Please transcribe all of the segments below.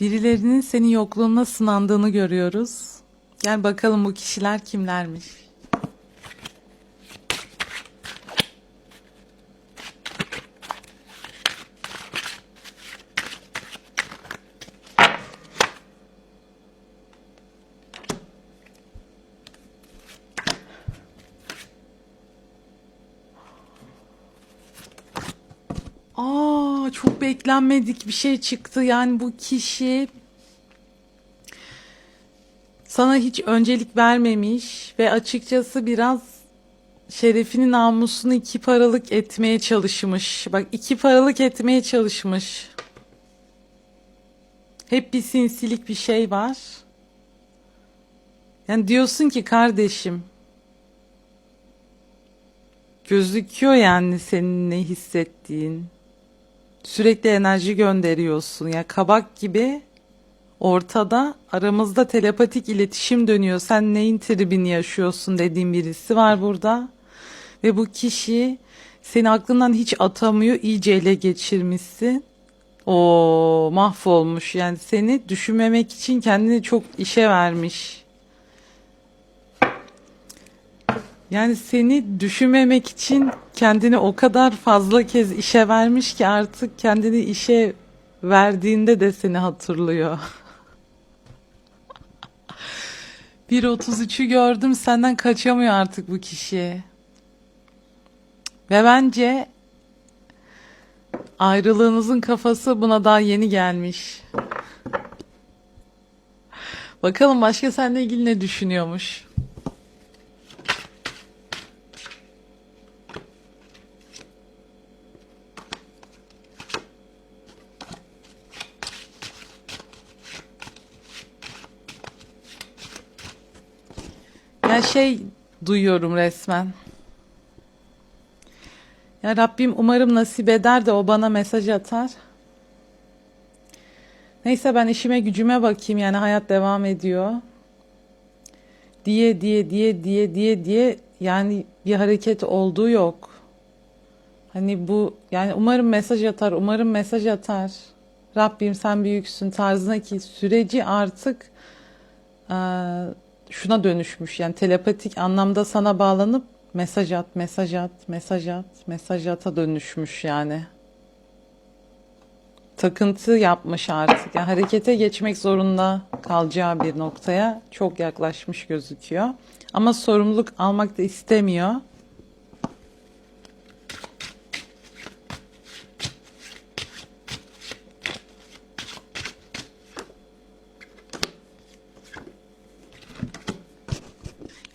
Birilerinin senin yokluğuna sınandığını görüyoruz. Gel bakalım bu kişiler kimlermiş? Aa, çok beklenmedik bir şey çıktı. Yani bu kişi sana hiç öncelik vermemiş ve açıkçası biraz şerefini namusunu iki paralık etmeye çalışmış. Bak iki paralık etmeye çalışmış. Hep bir sinsilik bir şey var. Yani diyorsun ki kardeşim gözüküyor yani senin ne hissettiğin. Sürekli enerji gönderiyorsun ya kabak gibi ortada aramızda telepatik iletişim dönüyor. Sen neyin tribini yaşıyorsun dediğim birisi var burada. Ve bu kişi seni aklından hiç atamıyor, iyice ele geçirmişsin. O mahvolmuş yani seni düşünmemek için kendini çok işe vermiş. Yani seni düşünmemek için kendini o kadar fazla kez işe vermiş ki artık kendini işe verdiğinde de seni hatırlıyor. 1.33'ü gördüm senden kaçamıyor artık bu kişi. Ve bence ayrılığınızın kafası buna daha yeni gelmiş. Bakalım başka seninle ilgili ne düşünüyormuş? Ya şey duyuyorum resmen. Ya Rabbim umarım nasip eder de o bana mesaj atar. Neyse ben işime gücüme bakayım yani hayat devam ediyor. Diye diye diye diye diye diye yani bir hareket olduğu yok. Hani bu yani umarım mesaj atar, umarım mesaj atar. Rabbim sen büyüksün tarzına ki süreci artık eee, şuna dönüşmüş. Yani telepatik anlamda sana bağlanıp mesaj at, mesaj at, mesaj at, mesaj ata dönüşmüş yani. Takıntı yapmış artık. Yani harekete geçmek zorunda kalacağı bir noktaya çok yaklaşmış gözüküyor. Ama sorumluluk almak da istemiyor.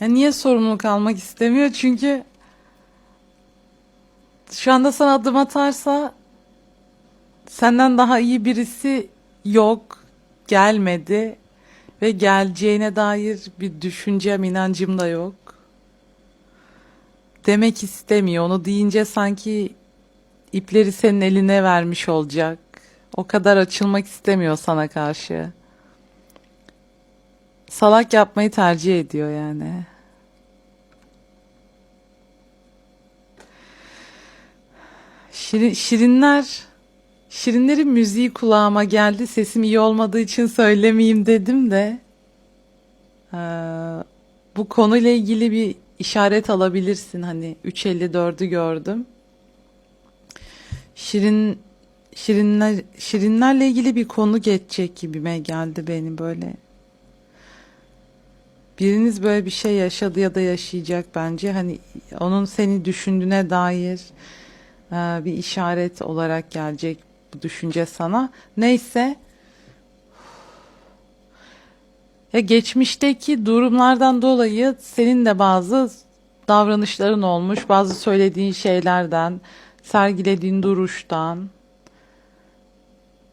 Ya niye sorumluluk almak istemiyor? Çünkü şu anda sana adım atarsa senden daha iyi birisi yok, gelmedi ve geleceğine dair bir düşüncem, inancım da yok. Demek istemiyor. Onu deyince sanki ipleri senin eline vermiş olacak. O kadar açılmak istemiyor sana karşı. Salak yapmayı tercih ediyor yani. Şirin, şirinler, şirinlerin müziği kulağıma geldi. Sesim iyi olmadığı için söylemeyeyim dedim de. eee, bu konuyla ilgili bir işaret alabilirsin. Hani 3.54'ü gördüm. Şirin, şirinler, şirinlerle ilgili bir konu geçecek gibime geldi benim böyle. Biriniz böyle bir şey yaşadı ya da yaşayacak bence. Hani onun seni düşündüğüne dair bir işaret olarak gelecek bu düşünce sana. Neyse. Ya geçmişteki durumlardan dolayı senin de bazı davranışların olmuş, bazı söylediğin şeylerden, sergilediğin duruştan.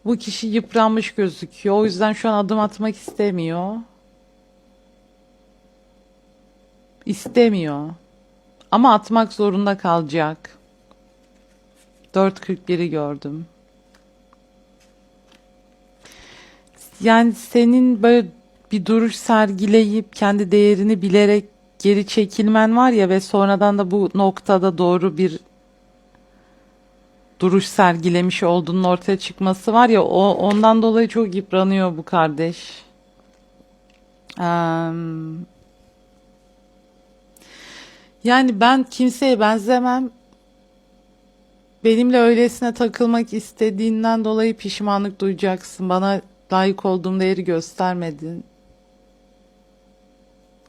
Bu kişi yıpranmış gözüküyor. O yüzden şu an adım atmak istemiyor. İstemiyor. Ama atmak zorunda kalacak. 4.41'i gördüm. Yani senin böyle bir duruş sergileyip kendi değerini bilerek geri çekilmen var ya ve sonradan da bu noktada doğru bir duruş sergilemiş olduğunun ortaya çıkması var ya o ondan dolayı çok yıpranıyor bu kardeş. Yani ben kimseye benzemem. Benimle öylesine takılmak istediğinden dolayı pişmanlık duyacaksın. Bana layık olduğum değeri göstermedin.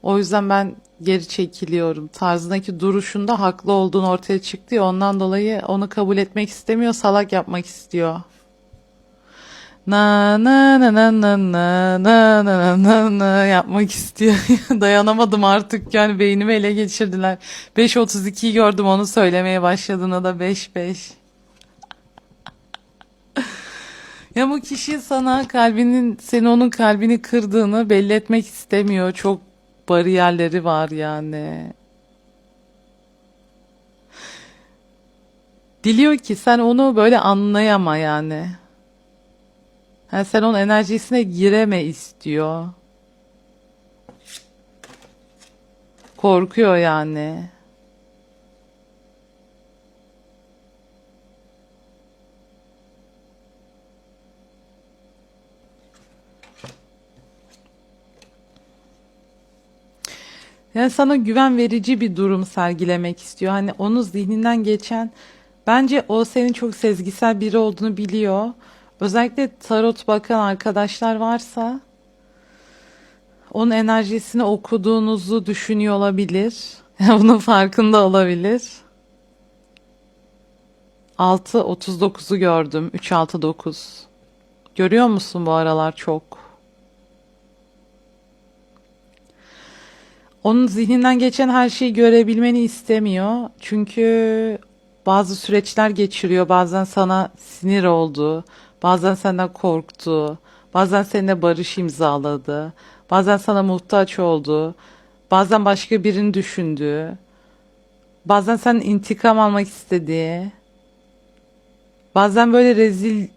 O yüzden ben geri çekiliyorum. Tarzındaki duruşunda haklı olduğunu ortaya çıktı ya ondan dolayı onu kabul etmek istemiyor, salak yapmak istiyor. Na na na na na na na na na na na yapmak istiyor. Dayanamadım artık yani beynimi ele geçirdiler. 5.32'yi gördüm onu söylemeye başladığında da 5-5. Ya bu kişi sana kalbinin, seni onun kalbini kırdığını belli etmek istemiyor. Çok bariyerleri var yani. Diliyor ki sen onu böyle anlayama yani. Ha, sen onun enerjisine gireme istiyor. Korkuyor yani. Yani sana güven verici bir durum sergilemek istiyor. Hani onun zihninden geçen bence o senin çok sezgisel biri olduğunu biliyor. Özellikle tarot bakan arkadaşlar varsa onun enerjisini okuduğunuzu düşünüyor olabilir. Bunun farkında olabilir. 6.39'u gördüm. 369. Görüyor musun bu aralar çok? Onun zihninden geçen her şeyi görebilmeni istemiyor. Çünkü bazı süreçler geçiriyor. Bazen sana sinir oldu. Bazen senden korktu. Bazen seninle barış imzaladı. Bazen sana muhtaç oldu. Bazen başka birini düşündü. Bazen sen intikam almak istedi. Bazen böyle rezil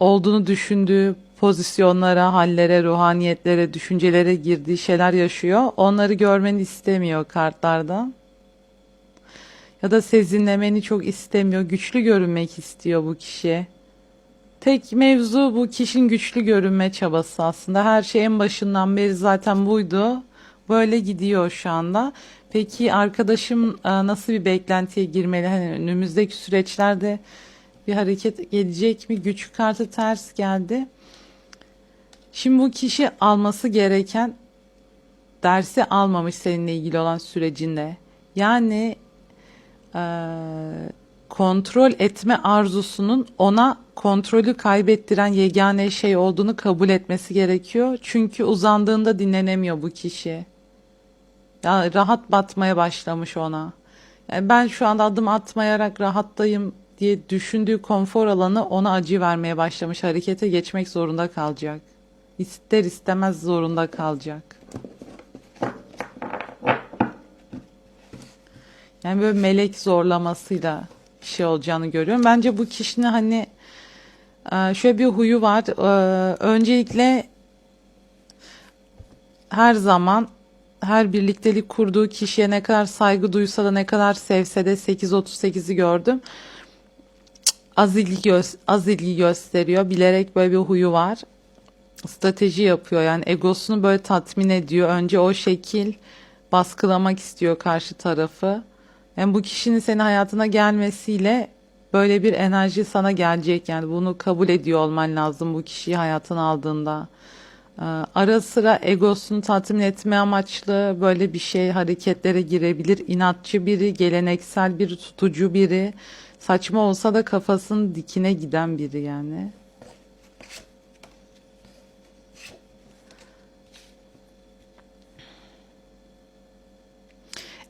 olduğunu düşündüğü pozisyonlara, hallere, ruhaniyetlere, düşüncelere girdiği şeyler yaşıyor. Onları görmeni istemiyor kartlardan. Ya da sezinlemeni çok istemiyor. Güçlü görünmek istiyor bu kişi. Tek mevzu bu kişinin güçlü görünme çabası aslında. Her şey en başından beri zaten buydu. Böyle gidiyor şu anda. Peki arkadaşım e, nasıl bir beklentiye girmeli? Hani önümüzdeki süreçlerde bir hareket gelecek mi? Güç kartı ters geldi. Şimdi bu kişi alması gereken dersi almamış seninle ilgili olan sürecinde. Yani eee, kontrol etme arzusunun ona kontrolü kaybettiren yegane şey olduğunu kabul etmesi gerekiyor. Çünkü uzandığında dinlenemiyor bu kişi. Ya rahat batmaya başlamış ona. Yani ben şu anda adım atmayarak rahattayım diye düşündüğü konfor alanı ona acı vermeye başlamış. Harekete geçmek zorunda kalacak. İster istemez zorunda kalacak. Yani böyle melek zorlamasıyla şey olacağını görüyorum. Bence bu kişinin hani e, şöyle bir huyu var. E, Öncelikle her zaman her birliktelik kurduğu kişiye ne kadar saygı duysa da ne kadar sevse de 8.38'i gördüm. Az ilgi, gö- az ilgi gösteriyor. Bilerek böyle bir huyu var. Strateji yapıyor. Yani egosunu böyle tatmin ediyor. Önce o şekil baskılamak istiyor karşı tarafı. Yani bu kişinin senin hayatına gelmesiyle böyle bir enerji sana gelecek. Yani bunu kabul ediyor olman lazım bu kişiyi hayatına aldığında. Ee, Ara sıra egosunu tatmin etme amaçlı böyle bir şey hareketlere girebilir. İnatçı biri, geleneksel biri, tutucu biri. Saçma olsa da kafasının dikine giden biri yani.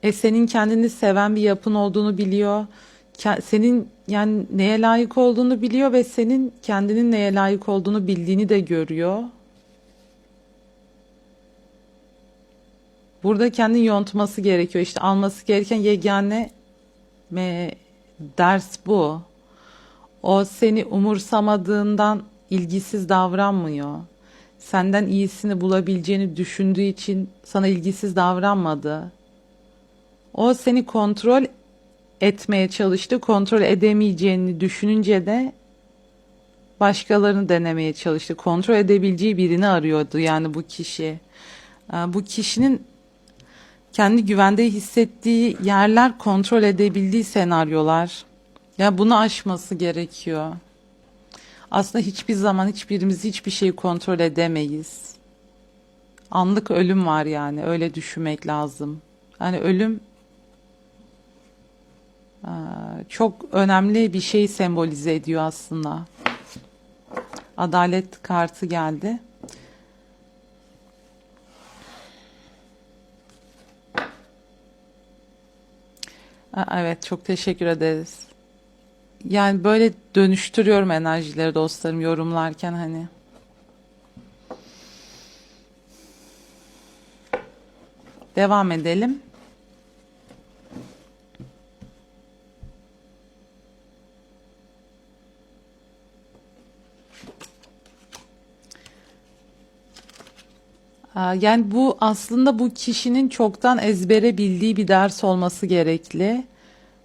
E senin kendini seven bir yapın olduğunu biliyor. Senin yani neye layık olduğunu biliyor ve senin kendinin neye layık olduğunu bildiğini de görüyor. Burada kendini yontması gerekiyor. İşte alması gereken yegane me- ders bu. O seni umursamadığından ilgisiz davranmıyor. Senden iyisini bulabileceğini düşündüğü için sana ilgisiz davranmadı. O seni kontrol etmeye çalıştı. Kontrol edemeyeceğini düşününce de başkalarını denemeye çalıştı. Kontrol edebileceği birini arıyordu yani bu kişi. Ee, Bu kişinin kendi güvende hissettiği yerler kontrol edebildiği senaryolar. Ya bunu aşması gerekiyor. Aslında hiçbir zaman hiçbirimiz hiçbir şeyi kontrol edemeyiz. Anlık ölüm var yani öyle düşünmek lazım. Yani ölüm çok önemli bir şey sembolize ediyor aslında. Adalet kartı geldi. Evet, çok teşekkür ederiz. Yani böyle dönüştürüyorum enerjileri dostlarım yorumlarken hani. Devam edelim. Yani bu aslında bu kişinin çoktan ezbere bildiği bir ders olması gerekli.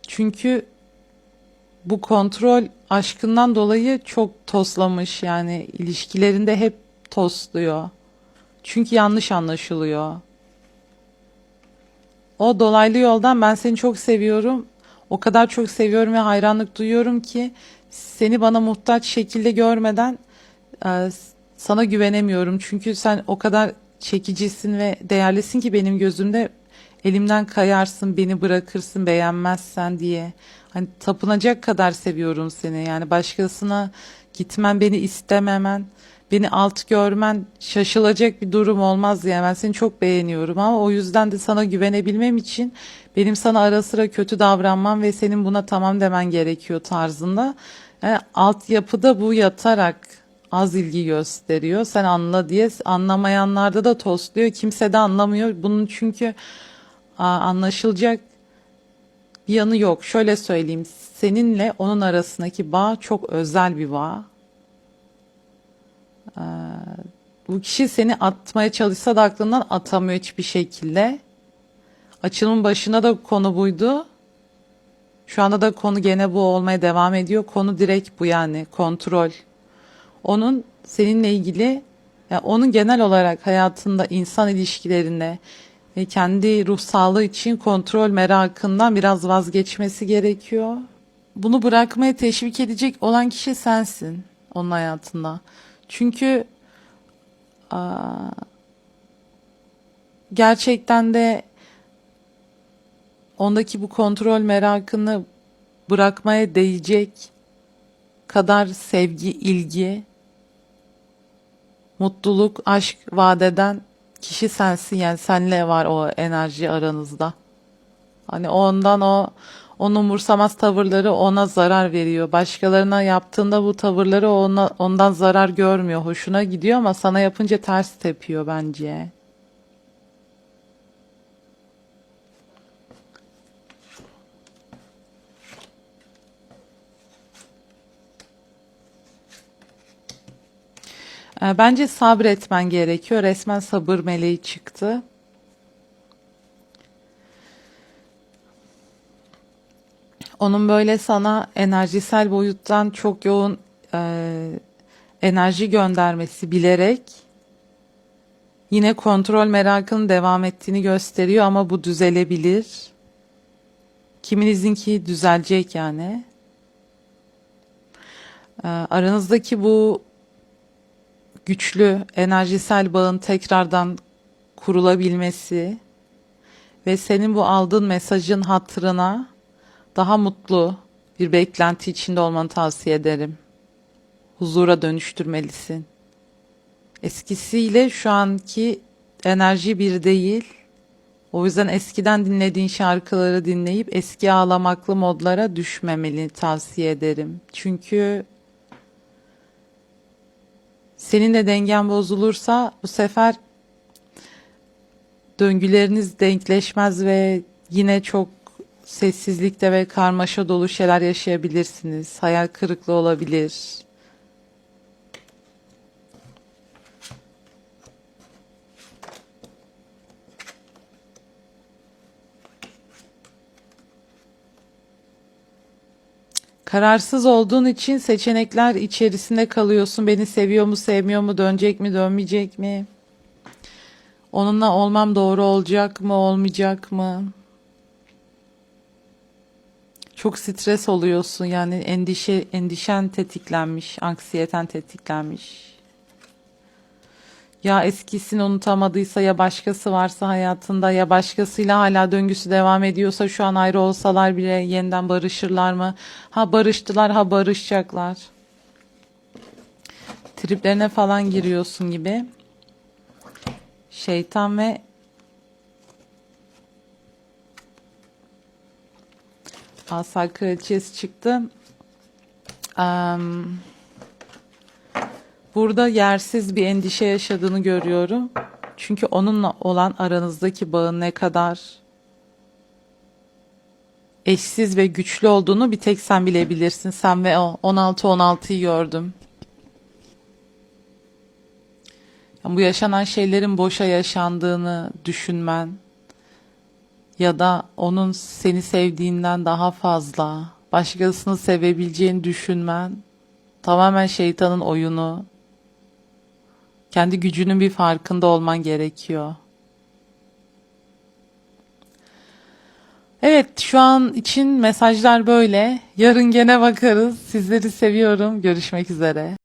Çünkü bu kontrol aşkından dolayı çok toslamış yani ilişkilerinde hep tosluyor. Çünkü yanlış anlaşılıyor. O dolaylı yoldan ben seni çok seviyorum. O kadar çok seviyorum ve hayranlık duyuyorum ki seni bana muhtaç şekilde görmeden e, sana güvenemiyorum. Çünkü sen o kadar çekicisin ve değerlisin ki benim gözümde elimden kayarsın, beni bırakırsın beğenmezsen diye. Hani tapınacak kadar seviyorum seni. Yani başkasına gitmen, beni istememen, beni alt görmen şaşılacak bir durum olmaz diye. Ben seni çok beğeniyorum ama o yüzden de sana güvenebilmem için benim sana ara sıra kötü davranmam ve senin buna tamam demen gerekiyor tarzında. Yani altyapıda bu yatarak az ilgi gösteriyor. Sen anla diye anlamayanlarda da tosluyor. Kimse de anlamıyor. Bunun çünkü anlaşılacak bir yanı yok. Şöyle söyleyeyim. Seninle onun arasındaki bağ çok özel bir bağ. Ee, bu kişi seni atmaya çalışsa da aklından atamıyor hiçbir şekilde. Açılımın başında da konu buydu. Şu anda da konu gene bu olmaya devam ediyor. Konu direkt bu yani kontrol. Onun seninle ilgili ya onun genel olarak hayatında insan ilişkilerinde ve kendi ruh sağlığı için kontrol merakından biraz vazgeçmesi gerekiyor. Bunu bırakmaya teşvik edecek olan kişi sensin onun hayatında. Çünkü aa, gerçekten de ondaki bu kontrol merakını bırakmaya değecek kadar sevgi, ilgi, mutluluk, aşk vadeden kişi sensin yani senle var o enerji aranızda. Hani ondan o onun umursamaz tavırları ona zarar veriyor. Başkalarına yaptığında bu tavırları ona, ondan zarar görmüyor. Hoşuna gidiyor ama sana yapınca ters tepiyor bence. Bence sabretmen gerekiyor. Resmen sabır meleği çıktı. Onun böyle sana enerjisel boyuttan çok yoğun e, enerji göndermesi bilerek yine kontrol merakının devam ettiğini gösteriyor ama bu düzelebilir. Kiminizinki düzelecek yani. E, aranızdaki bu güçlü enerjisel bağın tekrardan kurulabilmesi ve senin bu aldığın mesajın hatırına daha mutlu bir beklenti içinde olmanı tavsiye ederim. Huzura dönüştürmelisin. Eskisiyle şu anki enerji bir değil. O yüzden eskiden dinlediğin şarkıları dinleyip eski ağlamaklı modlara düşmemeni tavsiye ederim. Çünkü senin de dengen bozulursa bu sefer döngüleriniz denkleşmez ve yine çok sessizlikte ve karmaşa dolu şeyler yaşayabilirsiniz. Hayal kırıklığı olabilir. Kararsız olduğun için seçenekler içerisinde kalıyorsun. Beni seviyor mu, sevmiyor mu, dönecek mi, dönmeyecek mi? Onunla olmam doğru olacak mı, olmayacak mı? Çok stres oluyorsun yani endişe endişen tetiklenmiş, anksiyeten tetiklenmiş. Ya eskisini unutamadıysa ya başkası varsa hayatında ya başkasıyla hala döngüsü devam ediyorsa şu an ayrı olsalar bile yeniden barışırlar mı? Ha barıştılar ha barışacaklar. Triplerine falan giriyorsun gibi. Şeytan ve Asa kraliçesi çıktı. Am, burada yersiz bir endişe yaşadığını görüyorum. Çünkü onunla olan aranızdaki bağın ne kadar eşsiz ve güçlü olduğunu bir tek sen bilebilirsin. Sen ve o 16-16'yı gördüm. Yani bu yaşanan şeylerin boşa yaşandığını düşünmen ya da onun seni sevdiğinden daha fazla başkasını sevebileceğini düşünmen tamamen şeytanın oyunu. Kendi gücünün bir farkında olman gerekiyor. Evet, şu an için mesajlar böyle. Yarın gene bakarız. Sizleri seviyorum. Görüşmek üzere.